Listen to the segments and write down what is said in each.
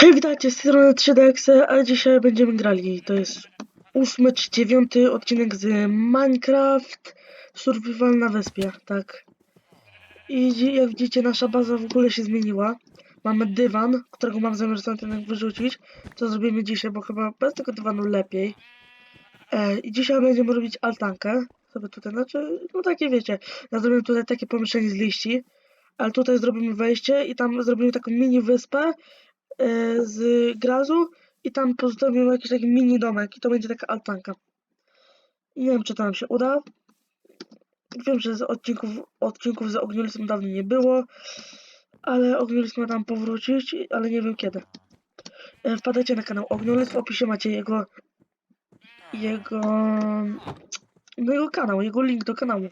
Hej, witajcie, z tej strony 3DX, a dzisiaj będziemy grali. To jest ósmy czy dziewiąty odcinek z Minecraft Survival na wyspie, tak. I jak widzicie, nasza baza w ogóle się zmieniła. Mamy dywan, którego mam zamiar jednak wyrzucić. Co zrobimy dzisiaj, bo chyba bez tego dywanu lepiej. E, I dzisiaj będziemy robić altankę. Sobie tutaj, znaczy, no takie wiecie, ja zrobię tutaj takie pomieszczenie z liści. Ale tutaj zrobimy wejście i tam zrobimy taką mini wyspę z grazu i tam pozostawimy jakiś taki mini domek i to będzie taka altanka. Nie wiem, czy to nam się uda. Wiem, że z odcinków, odcinków z Ogniulisem dawno nie było, ale Ogniulis ma tam powrócić, ale nie wiem kiedy. E, Wpadajcie na kanał Ogniulis, w opisie macie jego jego no jego kanał, jego link do kanału.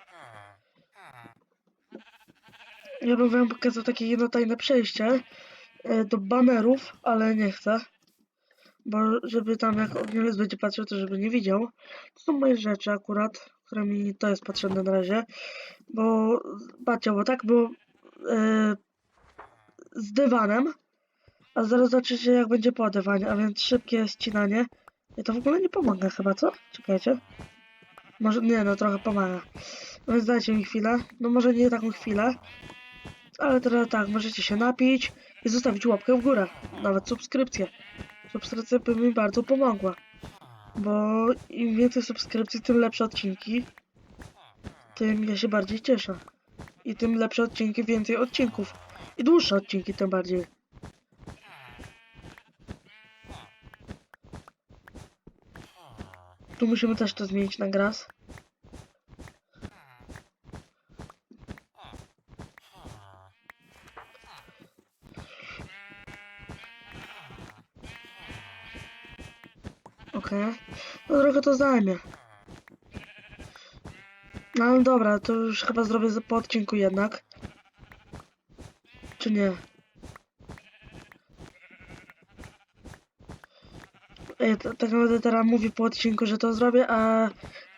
Ja bym wam pokazał takie jedno tajne przejście e, do banerów, ale nie chcę. Bo żeby tam jak Ogniulis będzie patrzył, to żeby nie widział. To są moje rzeczy akurat, które mi to jest potrzebne na razie. Bo patrzcie, bo tak było e, z dywanem, a zaraz zobaczycie jak będzie po dywanie, a więc szybkie ścinanie. I to w ogóle nie pomaga chyba, co? Czekajcie. Może, nie no, trochę pomaga. No więc dajcie mi chwilę. No może nie taką chwilę. Ale teraz tak, możecie się napić i zostawić łapkę w górę. Nawet subskrypcję. Subskrypcja by mi bardzo pomogła. Bo im więcej subskrypcji, tym lepsze odcinki. Tym ja się bardziej cieszę. I tym lepsze odcinki, więcej odcinków. I dłuższe odcinki tym bardziej. Tu musimy też to zmienić na gras. Okej. No trochę to zajmie. No ale dobra, to już chyba zrobię po odcinku jednak. Czy nie? Ej, to, tak naprawdę teraz mówię po odcinku, że to zrobię, a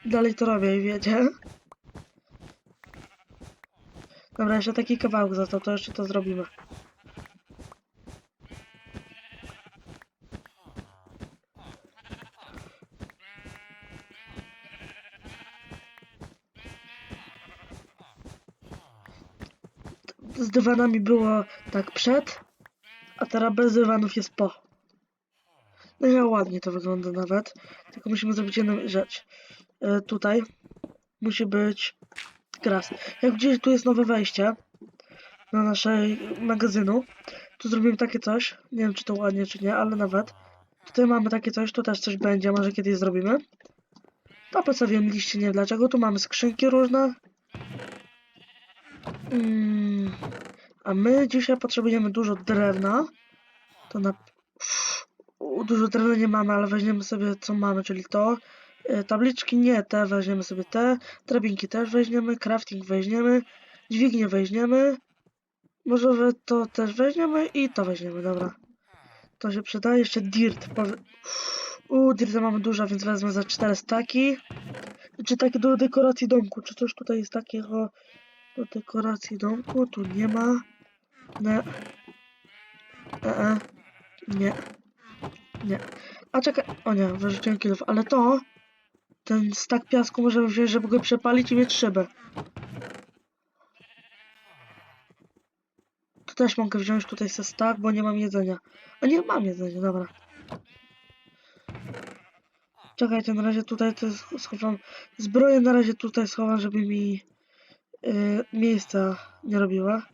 dalej to robię wiecie? Dobra, jeszcze taki kawałek to, to jeszcze to zrobimy. Z dywanami było tak przed, a teraz bez dywanów jest po. No ja ładnie to wygląda nawet. Tylko musimy zrobić jedną rzecz. E, tutaj musi być gras. Jak widzicie, tu jest nowe wejście na naszej magazynu. Tu zrobimy takie coś. Nie wiem, czy to ładnie, czy nie, ale nawet. Tutaj mamy takie coś, tu też coś będzie, może kiedyś zrobimy. To postawiłem liście, nie dlaczego. Tu mamy skrzynki różne. Mm, a my dzisiaj potrzebujemy dużo drewna. To na. Dużo drewna nie mamy, ale weźmiemy sobie co mamy, czyli to. E, Tabliczki nie, te weźmiemy sobie te. Drabinki też weźmiemy, crafting weźmiemy, dźwignię weźmiemy. Może to też weźmiemy i to weźmiemy, dobra. To się przyda. Jeszcze dirt. U, dirta mamy dużo, więc wezmę za 4 staki. Czy takie do dekoracji domku? Czy coś tutaj jest takiego do dekoracji domku? Tu nie ma. Nie. E, e. Nie. Nie. A czekaj. O nie, wyrzuciłem kilów. Ale to... Ten stak piasku możemy wziąć, żeby go przepalić i mieć szybę. Tu też mogę wziąć tutaj se stak, bo nie mam jedzenia. A nie, mam jedzenie, dobra. Czekajcie, na razie tutaj to sch- schowam... Zbroję na razie tutaj schowam, żeby mi... Yy, miejsca nie robiła.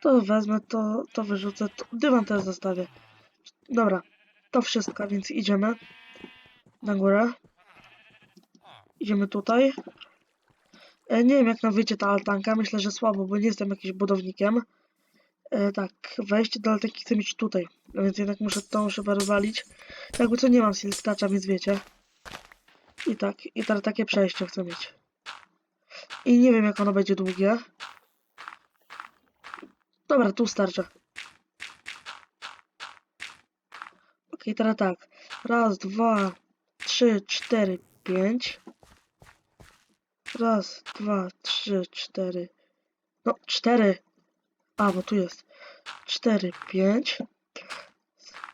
To wezmę, to, to wyrzucę, to, dywan też zostawię. Dobra, to wszystko, więc idziemy na górę. Idziemy tutaj. E, nie wiem jak nam wyjdzie ta altanka, myślę, że słabo, bo nie jestem jakimś budownikiem. E, tak, wejście do altanki chcę mieć tutaj, a więc jednak muszę tą szybę rozwalić. Jakby co nie mam silstacza, więc wiecie. I tak, i teraz takie przejście chcę mieć. I nie wiem jak ono będzie długie. Dobra, tu starczy. Okej, teraz tak. Raz, dwa, trzy, cztery, pięć. Raz, dwa, trzy, cztery. No, cztery. A, bo tu jest. Cztery, pięć.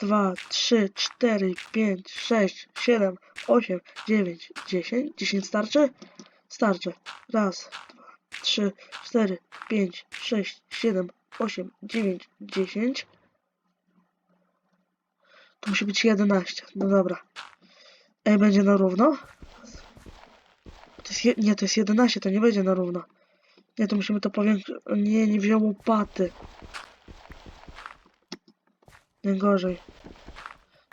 dwa, trzy, cztery, pięć, sześć, siedem, osiem, dziewięć, dziesięć. Dziesięć starczy? Starczy. Raz, dwa, trzy, cztery, pięć, sześć, siedem, osiem, dziewięć, dziesięć. To musi być 11. No dobra. Ej, będzie na równo? To jest je... Nie, to jest 11, to nie będzie na równo. Nie, to musimy to powiększyć. Nie, nie wziął łopaty. Najgorzej.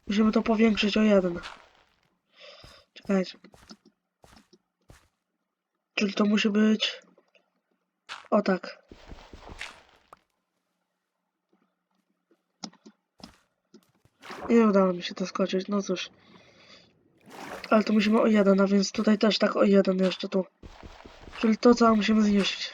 Musimy to powiększyć o jeden. Czekajcie. Czyli to musi być... O tak. Nie udało mi się to skoczyć, no cóż. Ale to musimy o jeden, a więc tutaj też tak o jeden jeszcze tu. Czyli to co musimy zniszczyć.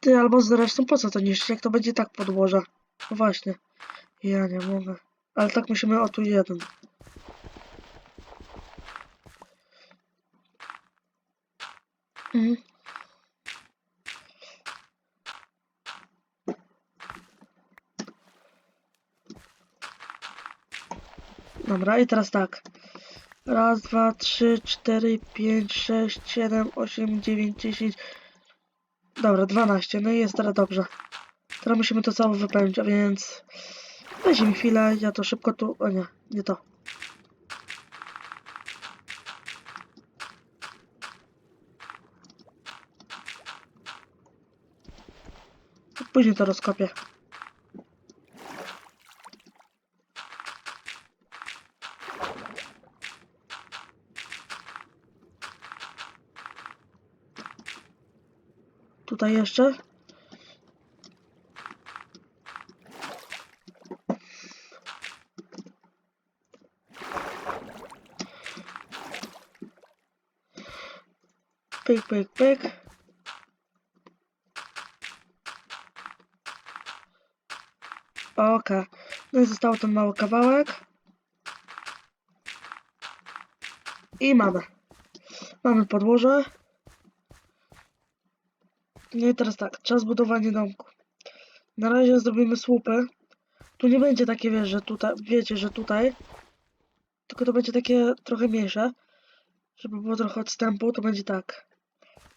Ty, albo zresztą po co to niszczyć, jak to będzie tak podłoże? No właśnie. Ja nie mogę. Ale tak musimy o tu jeden. Mhm. Dobra, i teraz tak. Raz, dwa, trzy, cztery, pięć, sześć, siedem, osiem, dziewięć, dziesięć. Dobra, dwanaście. No i jest teraz dobrze. Teraz musimy to całe wypełnić, a więc... Weź mi chwilę, ja to szybko tu... O nie, nie to. Później to rozkopię. Tutaj jeszcze. Pyk, pyk, pyk. Okej. No i został ten mały kawałek. I mamy. Mamy podłoże. No i teraz tak, czas budowania domku. Na razie zrobimy słupy. Tu nie będzie takie, wiesz, że tutaj, wiecie, że tutaj, tylko to będzie takie trochę mniejsze. Żeby było trochę odstępu, to będzie tak.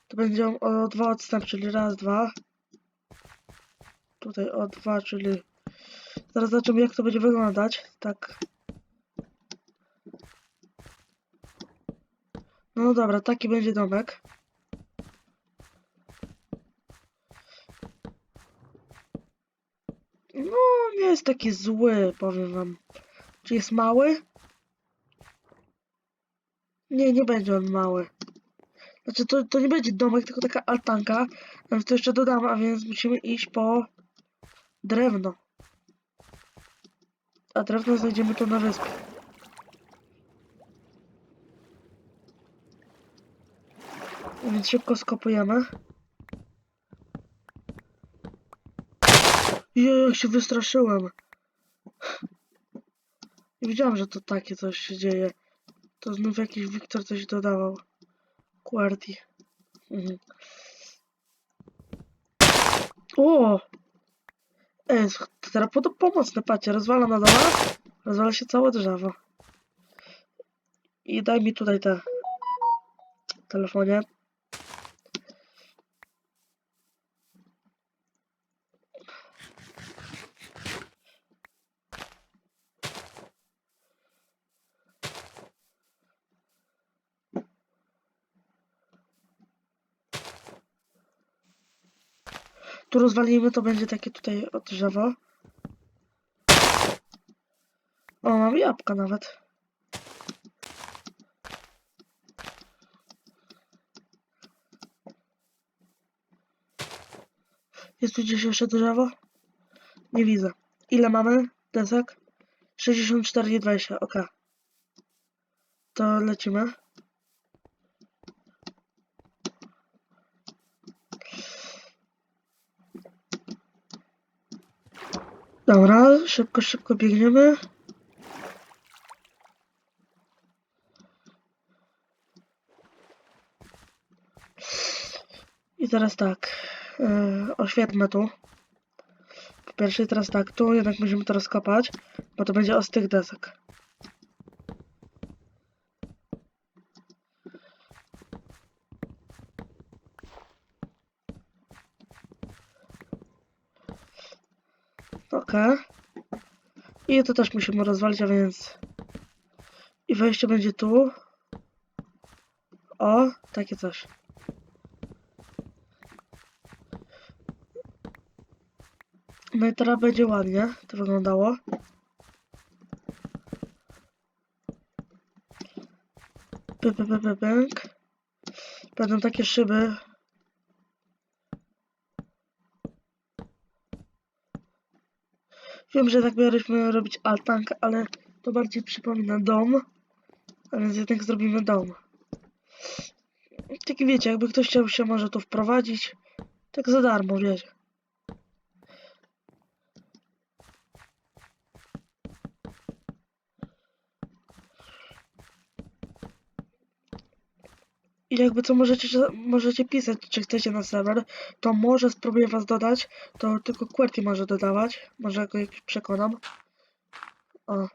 To będzie o dwa odstęp, czyli raz, dwa. Tutaj o dwa, czyli... Zaraz zobaczymy, jak to będzie wyglądać. Tak. No dobra, taki będzie domek. No, nie jest taki zły, powiem wam. Czy jest mały? Nie, nie będzie on mały. Znaczy, to, to nie będzie domek, tylko taka altanka. Więc to jeszcze dodam, a więc musimy iść po drewno. A drewno znajdziemy tu na wyspie. Więc szybko skopujemy. Jeju, jak się wystraszyłem. Nie wiedziałem, że to takie coś się dzieje. To znów jakiś Wiktor coś dodawał. QWERTY. Mhm. O! Ej, to teraz pod pomocne, patrzcie, rozwala na dole, rozwala się całe drzewo. I daj mi tutaj te telefonie. Tu rozwalimy, to będzie takie tutaj drzewo. O, mam jabłka nawet. Jest tu gdzieś jeszcze drzewo? Nie widzę. Ile mamy desek? 64 i 20, ok. To lecimy. Dobra, szybko, szybko biegniemy. I teraz tak. Yy, oświetlmy tu. Po pierwsze teraz tak, tu jednak musimy to rozkopać, bo to będzie ostych desek. Okej. I to też musimy rozwalić, a więc... I wejście będzie tu. O, takie coś. No i teraz będzie ładnie to wyglądało. Py, py, py, py, pęk. Będą takie szyby. Wiem, że tak mieliśmy robić altankę, ale to bardziej przypomina dom. A więc jednak zrobimy dom. Taki wiecie, jakby ktoś chciał się może tu wprowadzić, tak za darmo, wiecie. I jakby co możecie, możecie pisać, czy chcecie na serwer, to może spróbuję was dodać, to tylko QWERTY może dodawać, może go jakoś przekonam. O.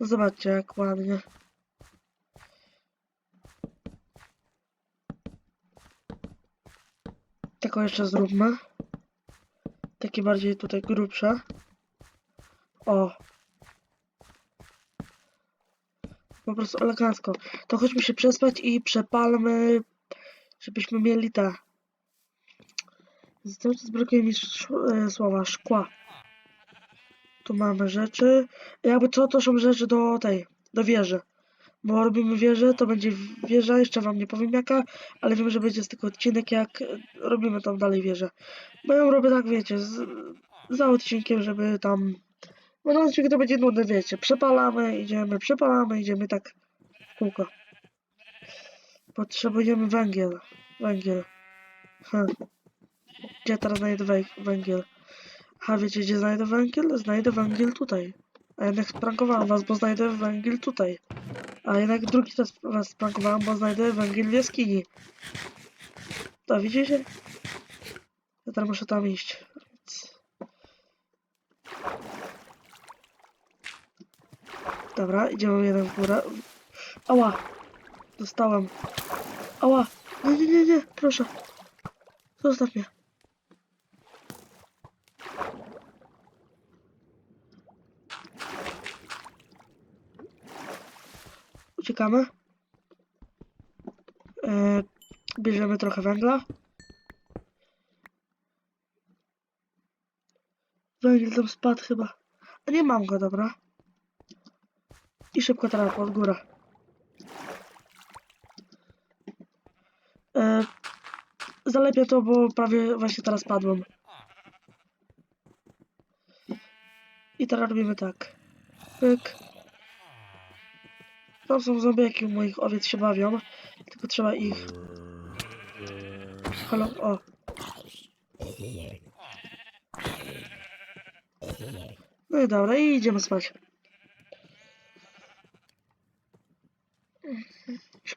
No zobaczcie jak ładnie. Taką jeszcze zróbmy. Takie bardziej tutaj grubsze. O. Po prostu elegancko. To chodźmy się przespać i przepalmy, żebyśmy mieli te. Cały czas brakuje mi e, słowa szkła. Tu mamy rzeczy. Jakby co, to są rzeczy do tej, do wieży. Bo robimy wieżę, to będzie wieża, jeszcze wam nie powiem jaka, ale wiem, że będzie z tego odcinek, jak robimy tam dalej wieżę. Bo ja ją robię tak, wiecie, z, za odcinkiem, żeby tam... Bo na odcinku to będzie nudne, wiecie, przepalamy, idziemy, przepalamy, idziemy tak w kółko. Potrzebujemy węgiel, węgiel. Gdzie teraz znajdę wę- węgiel? Ha, wiecie gdzie znajdę węgiel? Znajdę węgiel tutaj. A jednak sprankowałem was, bo znajdę węgiel tutaj. A jednak drugi raz was sprankowałem, bo znajdę węgiel w jaskini. To widzicie? Ja teraz muszę tam iść. Więc... Dobra, idziemy jeden górę. Ała! Dostałem. Ała! Nie, nie, nie, nie, proszę. Zostaw mnie. Uciekamy. E, bierzemy trochę węgla. Węgiel tam spadł chyba. A nie mam go, dobra. I szybko teraz pod górę. E, zalepię to, bo prawie właśnie teraz padłem. I teraz robimy tak. Pyk. Tam są zombiaki u moich owiec się bawią. Tylko trzeba ich... Halo, o. No i dobra, i idziemy spać.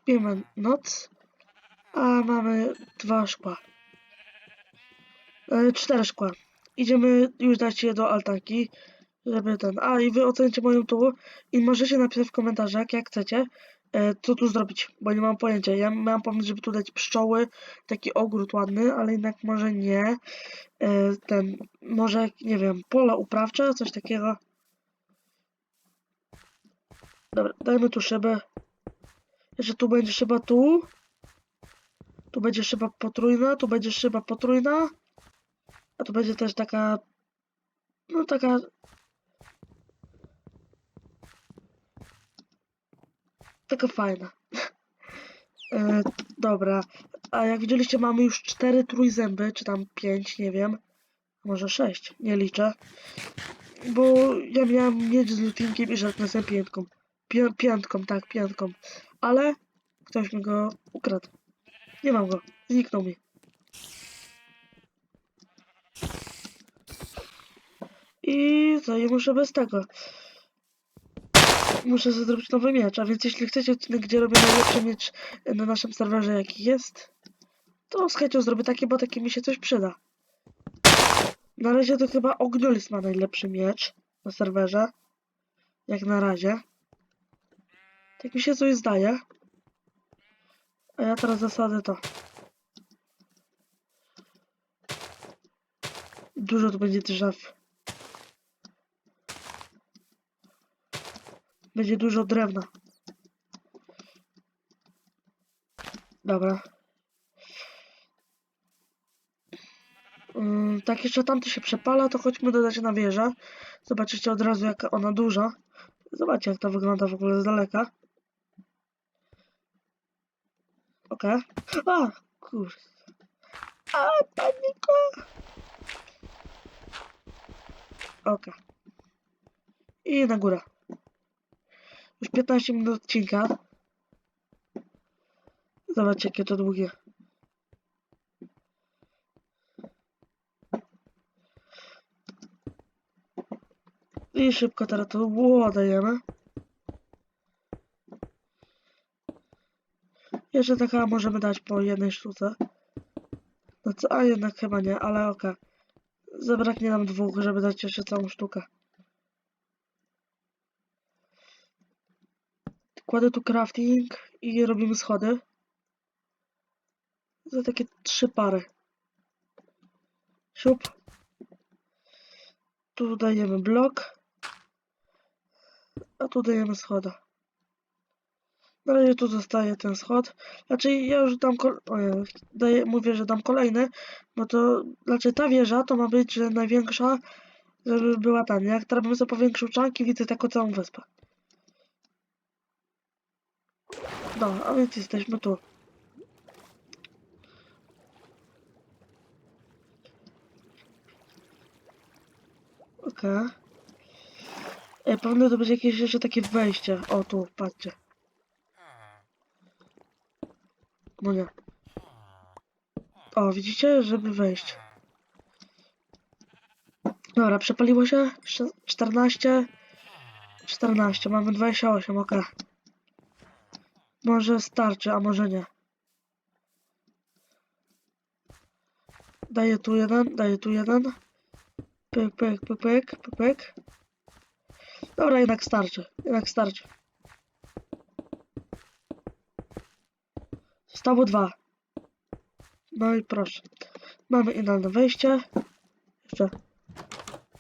Śpimy noc, a mamy dwa szkła. E, cztery szkła. Idziemy już dać je do altanki, żeby ten... A, i wy ocencie moją tu i możecie napisać w komentarzach, jak chcecie, e, co tu zrobić, bo nie mam pojęcia. Ja miałem pomysł, żeby tu dać pszczoły, taki ogród ładny, ale jednak może nie. E, ten, może, nie wiem, pola uprawcze, coś takiego. Dobra, dajmy tu szybę. Jeszcze tu będzie szyba tu. Tu będzie szyba potrójna, tu będzie szyba potrójna. A tu będzie też taka... No taka... Taka fajna. e, dobra. A jak widzieliście mamy już cztery trójzęby, czy tam pięć, nie wiem. Może sześć, nie liczę. Bo ja miałem mieć z lutinkiem i żadne piętką. Pię piątką, tak, piątką. Ale ktoś mi go ukradł. Nie mam go. Zniknął mi. I co, i muszę bez tego. Muszę sobie zrobić nowy miecz, a więc jeśli chcecie odcinek, gdzie robię najlepszy miecz na naszym serwerze, jaki jest, To z chęcią zrobię takie, bo takie mi się coś przyda. Na razie to chyba Ogniolis ma najlepszy miecz na serwerze. Jak na razie. Tak mi się coś zdaje. A ja teraz zasadzę to. Dużo tu będzie drzew. Będzie dużo drewna. Dobra. Ym, tak jeszcze tamto się przepala, to chodźmy dodać na wieżę. Zobaczycie od razu jaka ona duża. Zobaczcie jak to wygląda w ogóle z daleka. Okej. A, kurde. A, panika. Okej. I na górę. Już 15 minut odcinka. Zobaczcie jakie to długie. I szybko teraz to ło dajemy. Jeszcze taka możemy dać po jednej sztuce. No co, a jednak chyba nie, ale okej. Zabraknie nam dwóch, żeby dać jeszcze całą sztukę. Kładę tu crafting i robimy schody. Za takie trzy pary. Siup. Tu dajemy blok. A tu dajemy schoda. Na razie tu zostaje ten schod. Znaczy ja już dam daję, mówię, że dam kolejny, bo to... Znaczy ta wieża to ma być że największa, żeby była nie? Jak teraz bym sobie powiększył czanki, widzę taką całą wyspę. No, a więc jesteśmy tu. Okej. Okay. Powinno to być jakieś jeszcze takie wejście. O, tu, patrzcie. No nie. O, widzicie? Żeby wejść. Dobra, przepaliło się. Sz- 14. 14, mamy 28, ok. Może starczy, a może nie. Daję tu jeden, daję tu jeden. Pyk, pyk, pyk, pyk, pyk. Dobra, jednak starczy, jednak starczy. Zostało dwa. No i proszę. Mamy idealne wejście. Jeszcze.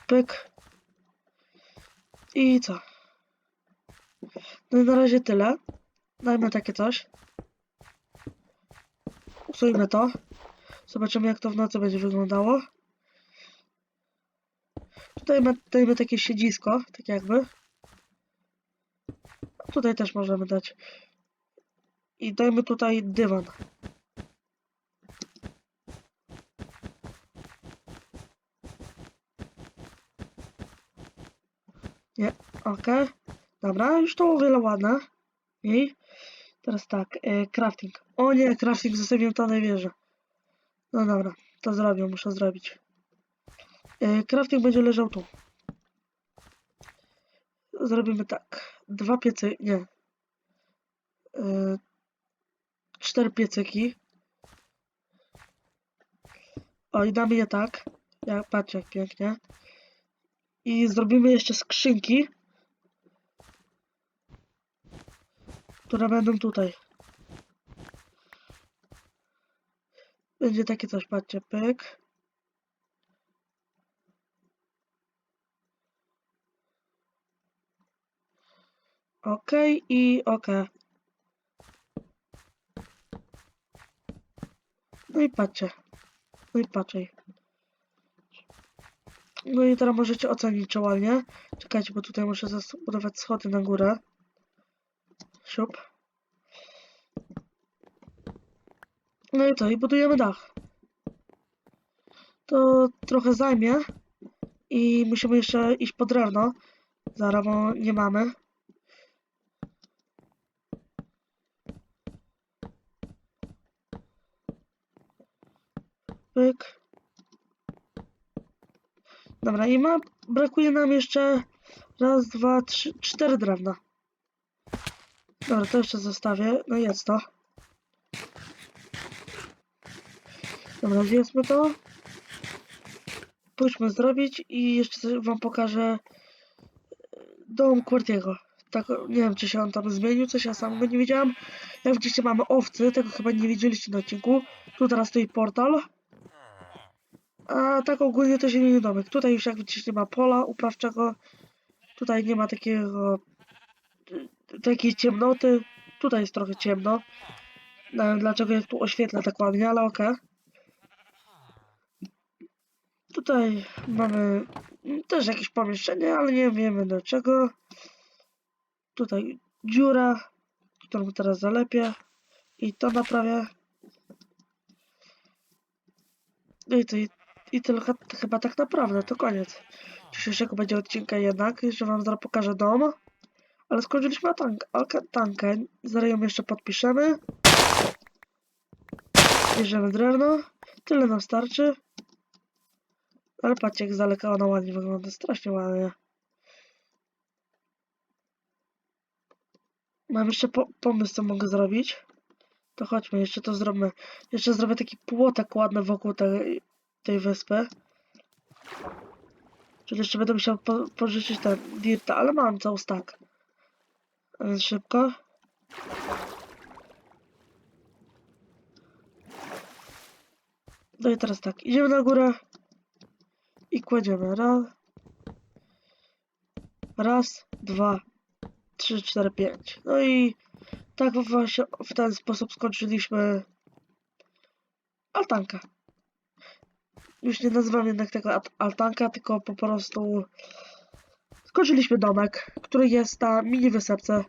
Pyk. I co? No i na razie tyle. Dajmy takie coś. Usujmy to. Zobaczymy jak to w nocy będzie wyglądało. Tutaj dajmy takie siedzisko, tak jakby. Tutaj też możemy dać. I dajmy tutaj dywan. Nie, okej. Dobra, już to o wiele ładne. I teraz tak, e, crafting. O nie, crafting zostawiłem to wieży. No dobra, to zrobię, muszę zrobić. E, crafting będzie leżał tu. Zrobimy tak. Dwa piecy, nie. E, cztery piecyki. O, i damy je tak. Ja, patrzcie jak pięknie. I zrobimy jeszcze skrzynki. Które będą tutaj. Będzie takie coś, patrzcie, pyk. Ok i ok. No i patrzcie. No i patrzcie. No i teraz możecie ocenić czołalnie. Czekajcie, bo tutaj muszę zbudować schody na górę. Siup. No i to, i budujemy dach. To trochę zajmie. I musimy jeszcze iść po drewno. Zaraz, bo nie mamy. Pyk. Dobra, i ma, brakuje nam jeszcze raz, dwa, trzy, cztery drewna. Dobra, to jeszcze zostawię. No jest to. Dobra, zjedzmy to. Pójdźmy zrobić i jeszcze wam pokażę dom Quartiego. Tak, nie wiem, czy się on tam zmienił, coś ja sam go nie widziałam. Jak widzicie, mamy owcy, tego chyba nie widzieliście na odcinku. Tu teraz stoi portal. A tak ogólnie to zielony domek. Tutaj już jak widzicie nie ma pola uprawczego. Tutaj nie ma takiego takiej ciemnoty. Tutaj jest trochę ciemno. Nie wiem dlaczego jak tu oświetla tak ładnie, ale okej. Tutaj mamy też jakieś pomieszczenie, ale nie wiemy do czego. Tutaj dziura, którą teraz zalepię i to naprawię. No i to i, tylko chyba tak naprawdę, to koniec. Dzisiejszego będzie odcinka jednak, jeszcze wam zaraz pokażę dom. Ale skończyliśmy tank, tankę, zaraz ją jeszcze podpiszemy. Bierzemy drewno, tyle nam starczy. Ale patrzcie jak z daleka ona ładnie wygląda, strasznie ładnie. Mam jeszcze po pomysł, co mogę zrobić. To chodźmy, jeszcze to zrobimy. Jeszcze zrobię taki płotek ładny wokół tej, tej wyspy. Czyli jeszcze będę musiał po pożyczyć ten dirta, ale mam cały stack. Więc szybko. No i teraz tak, idziemy na górę i kładziemy. Raz, raz, dwa, trzy, cztery, pięć. No i tak właśnie w ten sposób skończyliśmy altankę. Już nie nazywam jednak tego altanka, tylko po prostu skończyliśmy domek, który jest na mini wysepce.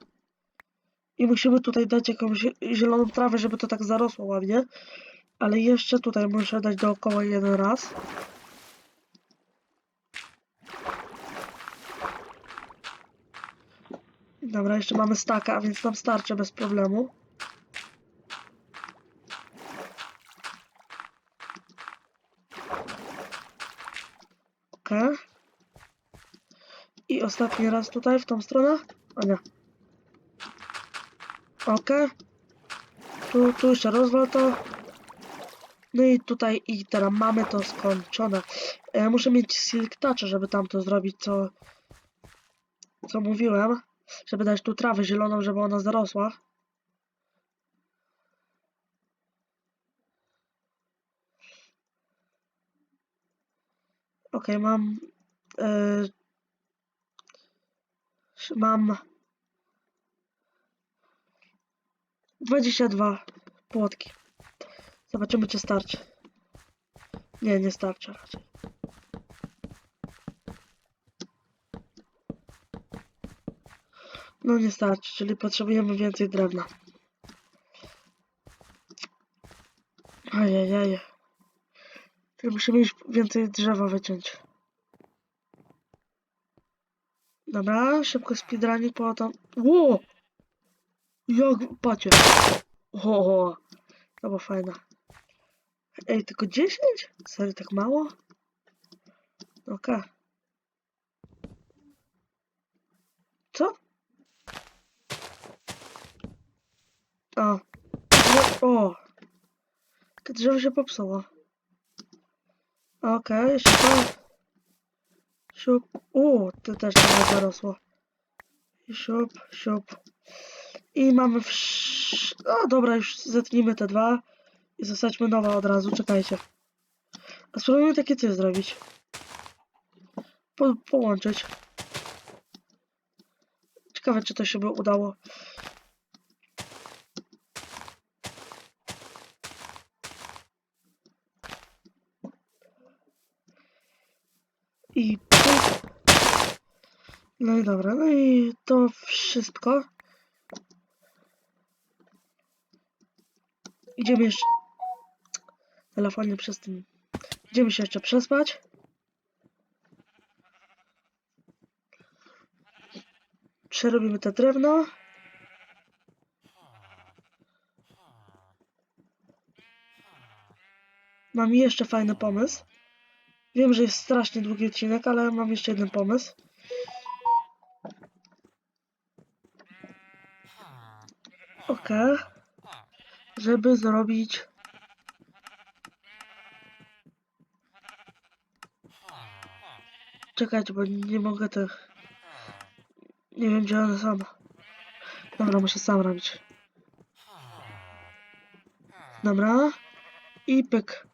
I musimy tutaj dać jakąś zieloną trawę, żeby to tak zarosło ładnie. Ale jeszcze tutaj muszę dać dookoła jeden raz. Dobra, jeszcze mamy staka, więc nam starczy bez problemu. Okej. I ostatni raz tutaj, w tą stronę. Nie. Okej. Tu, tu jeszcze rozwal to. No i tutaj i teraz mamy to skończone. E, muszę mieć silk touch, żeby tam to zrobić, co, co mówiłem. Żeby dać tu trawę zieloną, żeby ona zarosła. Okej, mam... E, mam... 22 płotki. Zobaczymy, czy starczy. Nie, nie starczy raczej. No nie starczy, czyli potrzebujemy więcej drewna. Ajajaj. Czyli musimy już więcej drzewa wyciąć. Dobra, szybko speedrunning po tam. Ło! Jak, patrzcie. O, to było fajne. Ej, tylko 10? Serio, tak mało? Okej. Co? A. O. Takie drzewo się popsuło. Okej, jeszcze to. Siup. O, to też trochę zarosło. I siup, siup. I mamy wsz... O, dobra, już zetnijmy te dwa. I zasadźmy nowe od razu, czekajcie. A spróbujmy takie coś zrobić. Po, połączyć. Ciekawe, czy to się by udało. I. No i dobra, no i to wszystko. Idziemy jeszcze... Telefonie przez tym... Idziemy się jeszcze przespać. Przerobimy te drewno. Mam jeszcze fajny pomysł. Wiem, że jest strasznie długi odcinek, ale mam jeszcze jeden pomysł. ok, żeby zrobić Czekać, bo nie mogę tych... Nie wiem, gdzie one są. Dobra, muszę sam robić. Dobra. I pyk.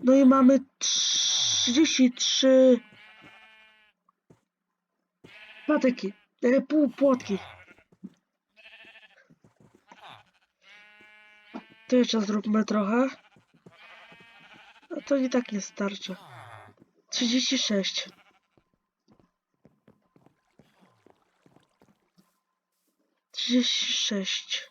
No i mamy 33... Patyki. E, pół płotki. To jeszcze zróbmy trochę. A to i tak nie starczy. 36. Trzydzieści sześć.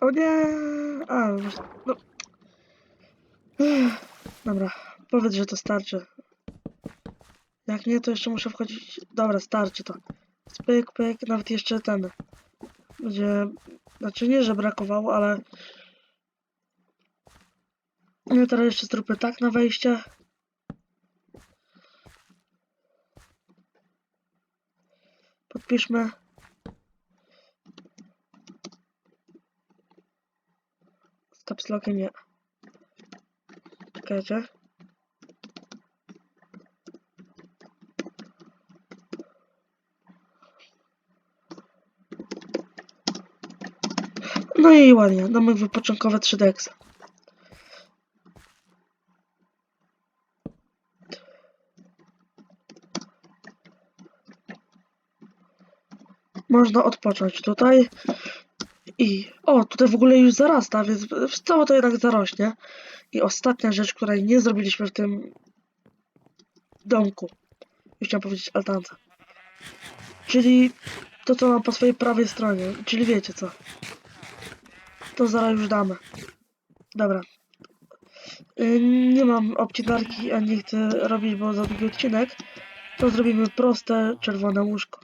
O nie! A, no. Dobra, powiedz, że to starczy. Jak nie, to jeszcze muszę wchodzić. Dobra, starczy to. Pyk, pyk, nawet jeszcze ten. Będzie. Znaczy nie, że brakowało, ale. No teraz jeszcze zróbmy tak na wejście. Podpiszmy. Z nie. Czekajcie. No i ładnie, domek wypoczynkowy 3DX. Można odpocząć tutaj. I o, tutaj w ogóle już zarasta, więc całe to jednak zarośnie. I ostatnia rzecz, której nie zrobiliśmy w tym domku. Już chciałem powiedzieć altance. Czyli to, co mam po swojej prawej stronie. Czyli wiecie co. To zaraz już damy. Dobra. Y, Nie mam obcinarki, a nie chcę robić, bo za długi odcinek. To zrobimy proste, czerwone łóżko.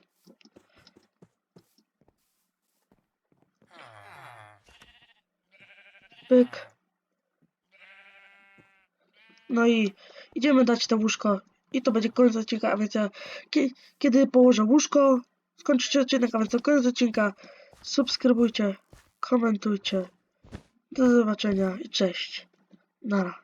Pyk. No i idziemy dać to łóżko. I to będzie koniec odcinka, a więc ja, kie- kiedy położę łóżko, skończycie odcinek, a więc to koniec odcinka. Subskrybujcie, komentujcie. Do zobaczenia i cześć. Nara.